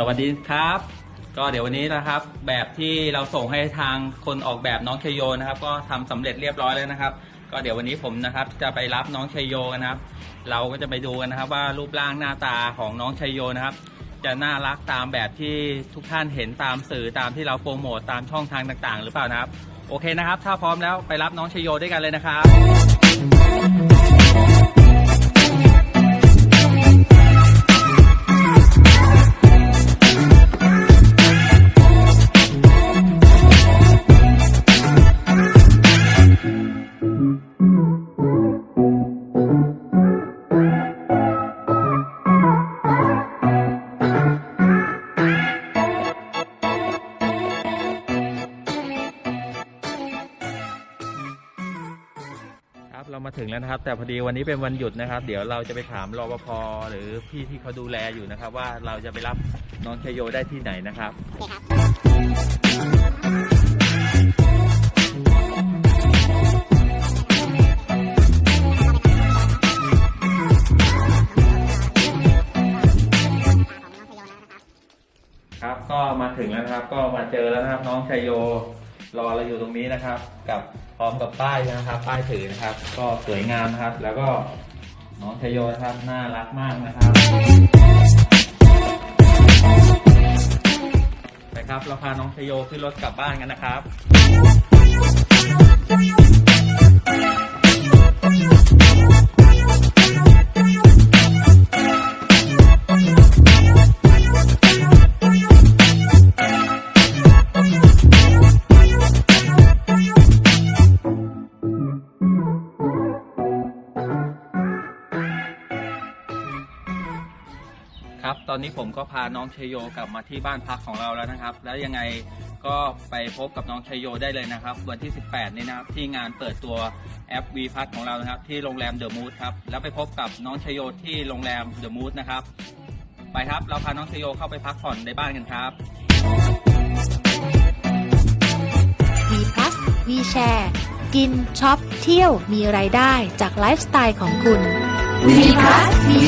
สวัสดีครับ ก็เดี๋ยววันนี้นะครับ แบบที่เราส่งให้ทางคนออกแบบน้องชยโยนะครับ ก็ทำสำเร็จเรียบร้อยแล้วนะครับ ก็เดี๋ยววันนี้ผมนะครับจะไปรับน้องชยโยกันนะครับ เราก็จะไปดูกันนะครับว่ารูปร่างหน้าตาของน้องชยโยนะครับ จะน่ารักตามแบบที่ทุกท่านเห็นตามสื่อตามที่เราโปรโมทตามช่องทางต่างๆ หรือเปล่านะครับ โอเคนะครับ ถ้าพร้อมแล้วไปรับน้องชยโยด้วยกันเลยนะครับ เรามาถึงแล้วนะครับ แต่พอดีวันนี้เป็นวันหยุดนะครับ เดี๋ยวเราจะไปถามรปภหรือพี่ที่เขาดูแลอยู่นะครับ ว่าเราจะไปรับน้องชยโยได้ที่ไหนนะครับ ครับก็มาถึงแล้วนะครับ ก็มาเจอแล้วนะครับ น้องชยโย รอเราอยู่ตรงนี้นะครับ กับพร้อมกับป้ายนะครับ ป้ายถือนะครับ ก็สวยงามนะครับ แล้วก็น้องชยโยนะครับน่ารักมากนะครับไปครับเราพาน้องชยโยขึ้นรถกลับบ้านกันนะครับ ครับ ตอนนี้ผมก็พาน้องชยโยกลับมาที่บ้านพักของเราแล้วนะครับ แล้วยังไงก็ไปพบกับน้องชยโยได้เลยนะครับ วันที่ 18 นี้นะครับ ที่งานเปิดตัวแอป V พัทของเรานะครับ ที่โรงแรมเดอะมูดครับ แล้วไปพบกับน้องชยโยที่โรงแรมเดอะมูดนะครับ ไปครับ เราพาน้องชยโยเข้าไปพักผ่อนในบ้านกันครับวีพลัสวีแชร์กินช็อปเที่ยวมีรายได้จากไลฟ์สไตล์ของคุณวีพลัสวีแชร์